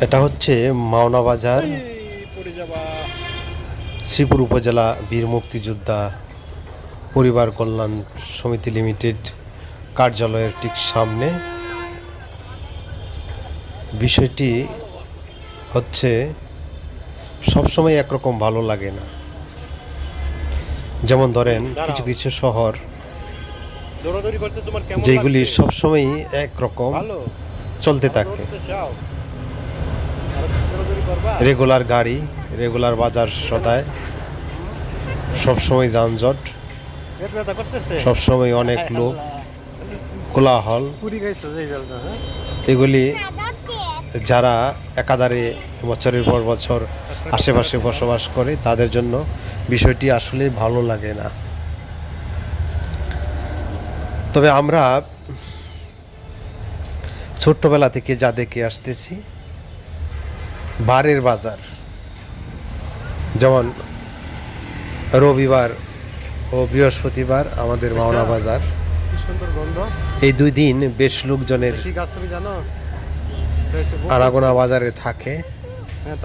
এটা হচ্ছে মাওনা বাজার শ্রীপুর উপজেলা বীর মুক্তিযোদ্ধা পরিবার কল্যাণ সমিতি লিমিটেড কার্যালয়ের ঠিক সামনে। বিষয়টি হচ্ছে সবসময় একরকম ভালো লাগে না। যেমন ধরেন কিছু কিছু শহর যেগুলি? সবসময়ই একরকম চলতে থাকে। রেগুলার গাড়ি, রেগুলার বাজার সদায়, সবসময় যানজট, সবসময় অনেক লোক, কোলাহল। এগুলি যারা একাধারে বছরের পর বছর আশেপাশে বসবাস করে, তাদের জন্য বিষয়টি আসলে ভালো লাগে না। তবে আমরা ছোট্টবেলা থেকে যা দেখে আসতেছি বারের বাজার। যেমন রবিবার ও বৃহস্পতিবার আমাদের মাওনা বাজার। এই দুই দিন বেশ লোকজনের। আরাগোনা বাজারে থাকে। হ্যাঁ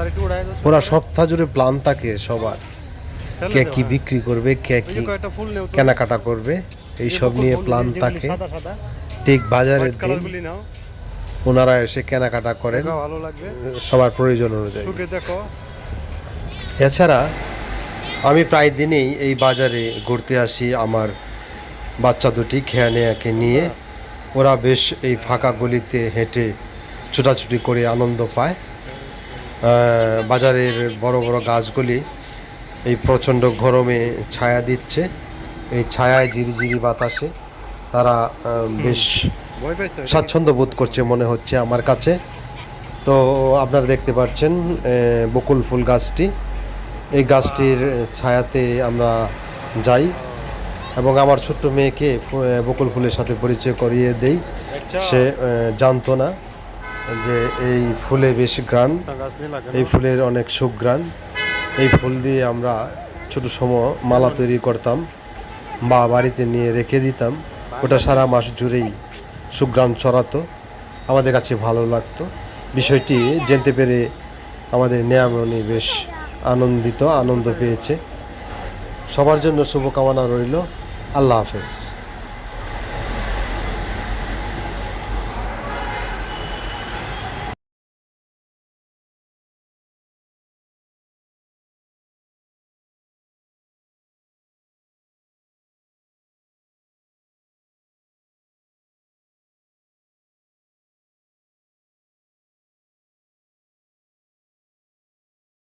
পুরা সপ্তাহ জুড়ে প্ল্যান থাকে সবার। কে কি। বিক্রি করবে কে কি। কেনাকাটা করবে এই এই সব নিয়ে প্ল্যান থাকে। ঠিক বাজারের দিন। ওনারা এসে কেনাকাটা করেন। ভালো লাগবে। সবার প্রয়োজন অনুযায়ী। দেখো। এছাড়া আমি প্রায় দিনেই এই বাজারে ঘুরতে আসি আমার বাচ্চা দুটি খেয়ানেয়াকে নিয়ে। ওরা বেশ এই ফাঁকা গলিতে হেঁটে ছোটাছুটি করে আনন্দ পায়। বাজারের বড় বড় গাছগুলি এই প্রচণ্ড গরমে ছায়া দিচ্ছে। এই ছায়ায় ঝিরিঝিরি বাতাসে তারা বেশ স্বাচ্ছন্দ্য বোধ করছে মনে হচ্ছে আমার কাছে। তো আপনারা দেখতে পাচ্ছেন বকুল ফুল গাছটি। এই গাছটির ছায়াতে আমরা যাই এবং আমার ছোট্ট মেয়েকে বকুল ফুলের সাথে পরিচয় করিয়ে দেই। আচ্ছা। সে জানতো না যে এই ফুলে বেশ গ্রান এই ফুলের অনেক সুঘ্রাণ এই ফুল দিয়ে আমরা ছোট সময় মালা তৈরি করতাম বা বাড়িতে নিয়ে রেখে দিতাম। ওটা সারা মাস জুড়েই সুঘ্রাণ ছড়াতো, আমাদের কাছে ভালো লাগতো। বিষয়টি জানতে পেরে আমাদের নেয়ামনি বেশ আনন্দিত, আনন্দ পেয়েছে। সবার জন্য শুভকামনা রইল। আল্লাহ হাফেজ।